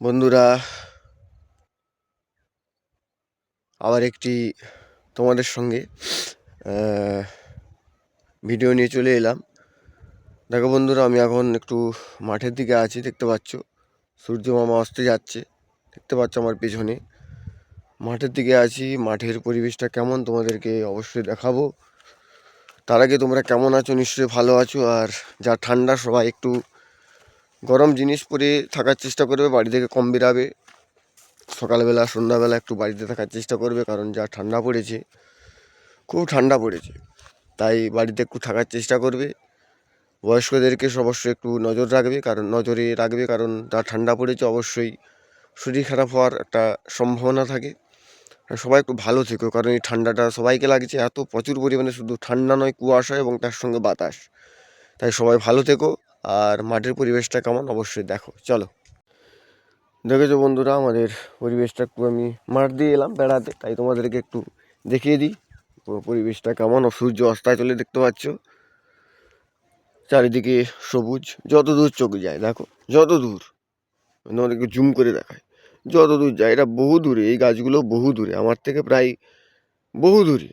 বন্ধুরা, আবার একটি তোমাদের সঙ্গে ভিডিও নিয়ে চলে এলাম। দেখো বন্ধুরা, আমি এখন একটু মাঠের দিকে আছি, দেখতে পাচ্ছ। সূর্য মামা আসতে যাচ্ছে, দেখতে পাচ্ছ আমার পেছনে। মাঠের দিকে আছি, মাঠের পরিবেশটা কেমন তোমাদেরকে অবশ্যই দেখাবো। তার আগে তোমরা কেমন আছো? নিশ্চয়ই ভালো আছো, আর যা ঠান্ডা, সবাই একটু গরম জিনিস পরে থাকার চেষ্টা করবে, বাড়ি থেকে কম বেরাবে। সকালবেলা, সন্ধ্যাবেলা একটু বাড়িতে থাকার চেষ্টা করবে, কারণ যা ঠান্ডা পড়েছে, খুব ঠান্ডা পড়েছে। তাই বাড়িতে একটু থাকার চেষ্টা করবে। বয়স্কদেরকে অবশ্যই একটু নজর রাখবে, কারণ নজরে রাখবে, কারণ যা ঠান্ডা পড়েছে অবশ্যই শরীর খারাপ হওয়ার একটা সম্ভাবনা থাকে। সবাই একটু ভালো থেকো, কারণ এই ঠান্ডাটা সবাইকে লাগছে। এত প্রচুর পরিমাণে শুধু ঠান্ডা নয়, কুয়াশা এবং তার সঙ্গে বাতাস। তাই সবাই ভালো থেকো। আর মাঠের পরিবেশটা কেমন অবশ্যই দেখো, চলো। দেখেছ বন্ধুরা, আমাদের পরিবেশটা একটু আমি মাঠ দিয়ে এলাম বেড়াতে, তাই তোমাদেরকে একটু দেখিয়ে দিই পুরো পরিবেশটা কেমন সূর্য অস্তায় চলে দেখতে পাচ্ছ। চারিদিকে সবুজ, যত দূর চোখ যায়, দেখো, যত দূর। তোমাদেরকে জুম করে দেখায় যত দূর যায়, এটা বহু দূরে, এই গাছগুলো বহু দূরে, আমার থেকে প্রায় বহু দূরে।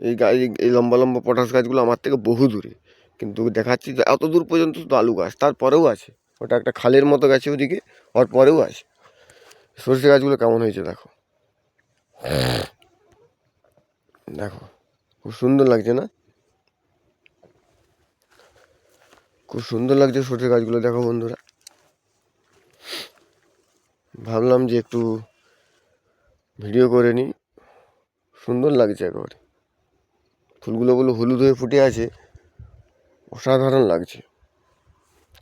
এই গাছ, এই লম্বা লম্বা পটাশ গাছগুলো আমার থেকে বহু দূরে। কিন্তু দেখাচ্ছি এত দূর পর্যন্ত শুধু আলু গাছ, তারপরেও আছে। ওটা একটা খালের মতো গেছে ওদিকে, ওর পরেও আছে। সরষে গাছগুলো কেমন হয়েছে দেখো। দেখো, খুব সুন্দর লাগছে না? খুব সুন্দর লাগছে সরষে গাছগুলো, দেখো বন্ধুরা। ভাবলাম যে একটু ভিডিও করে নিই। সুন্দর লাগছে একেবারে। ফুলগুলো বলে হলুদ হয়ে ফুটে আছে। অসাধারণ লাগছে।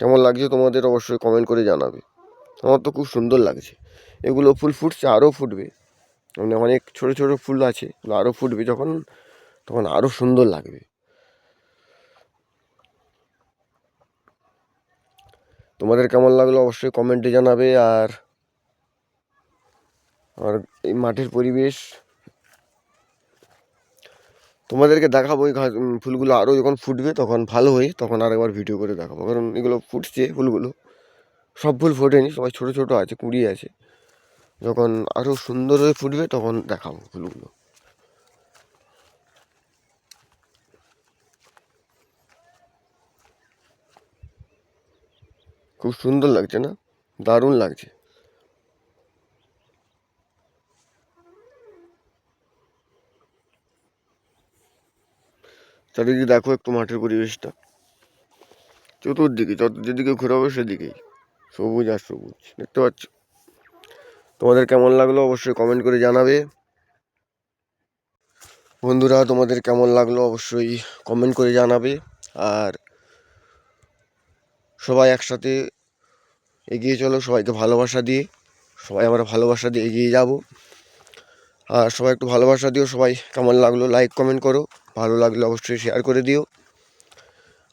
কেমন লাগছে তোমাদের অবশ্যই কমেন্ট করে জানাবে। আমার তো খুব সুন্দর লাগছে। এগুলো ফুল ফুটছে আরও ফুটবে। মানে অনেক ছোটো ছোটো ফুল আছে আরও ফুটবে যখন, তখন আরও সুন্দর লাগবে। তোমাদের কেমন লাগল অবশ্যই কমেন্টে জানাবে। আর আর এই মাঠের পরিবেশ তোমাদেরকে দেখাবো এই ফুলগুলো আরও যখন ফুটবে, তখন ভালো হয়ে তখন আর একবার ভিডিও করে দেখাবো। কারণ এগুলো ফুটছে ফুলগুলো। সব ফুল ফোটেনি, সবাই ছোটো ছোটো আছে, কুড়ি আছে। যখন আরও সুন্দর হয়ে ফুটবে, তখন দেখাবো ফুলগুলো। খুব সুন্দর লাগছে না? দারুণ লাগছে। চারিদিকে দেখো একটু মাঠের পরিবেশটা। চতুর্দিকে, যত যেদিকে ঘোরাবো সেদিকেই। সবুজ আর সবুজ, দেখতে পাচ্ছ? তোমাদের কেমন লাগল অবশ্যই কমেন্ট করে জানাবে। বন্ধুরা, তোমাদের কেমন লাগল অবশ্যই কমেন্ট করে জানাবে। আর সবাই একসাথে এগিয়ে চলো, সবাইকে ভালোবাসা দিয়ে। সবাই আমরা ভালোবাসা দিয়ে এগিয়ে যাব। আর সবাই একটু ভালোবাসা দিও, সবাই কেমন লাগল লাইক কমেন্ট করো। ভালো লাগলে অবশ্যই শেয়ার করে দিও।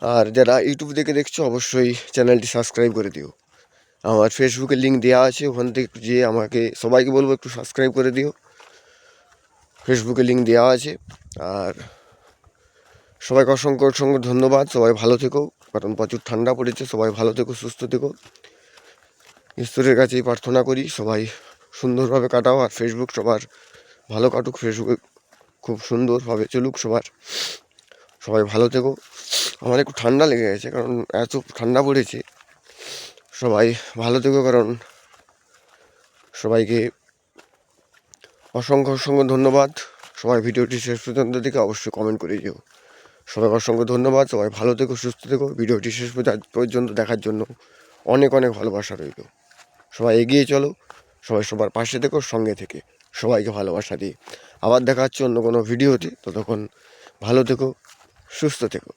আর যারা ইউটিউব দেখে দেখছ, অবশ্যই চ্যানেলটি সাবস্ক্রাইব করে দিও। আমার ফেসবুকে লিঙ্ক দেওয়া আছে, ওখান থেকে একটু যেয়ে আমাকে, সবাইকে বলব একটু সাবস্ক্রাইব করে দিও। ফেসবুকে লিঙ্ক দেওয়া আছে। আর সবাইকে অসংখ্য অসংখ্য ধন্যবাদ। সবাই ভালো থেকো। কারণ প্রচুর ঠান্ডা পড়েছে। সবাই ভালো থেকো, সুস্থ থেকো। ঈশ্বরের কাছেই প্রার্থনা করি, সবাই সুন্দরভাবে কাটাও। আর ফেসবুক সবার ভালো কাটুক। ফেসবুকে খুব সুন্দরভাবে চলুক সবার। সবাই ভালো থেকো। আমার একটু ঠান্ডা লেগে গেছে কারণ এত ঠান্ডা পড়েছে। সবাই ভালো থেকো কারণ সবাইকে অসংখ্য অসংখ্য ধন্যবাদ। সবাই ভিডিওটি শেষ পর্যন্ত দেখে অবশ্যই কমেন্ট করে দিও। সবাইকে অসংখ্য ধন্যবাদ। সবাই ভালো থেকো, সুস্থ থেকো। ভিডিওটি শেষ পর্যন্ত দেখার জন্য অনেক অনেক ভালোবাসা রইল। সবাই এগিয়ে চলো। সবাই সবার পাশে থেকো, সঙ্গে থেকে সবাইকে ভালোবাসা দিই। আবার দেখা হচ্ছে অন্য কোনো ভিডিওতে, ততক্ষণ ভালো থেকো, সুস্থ থেকো।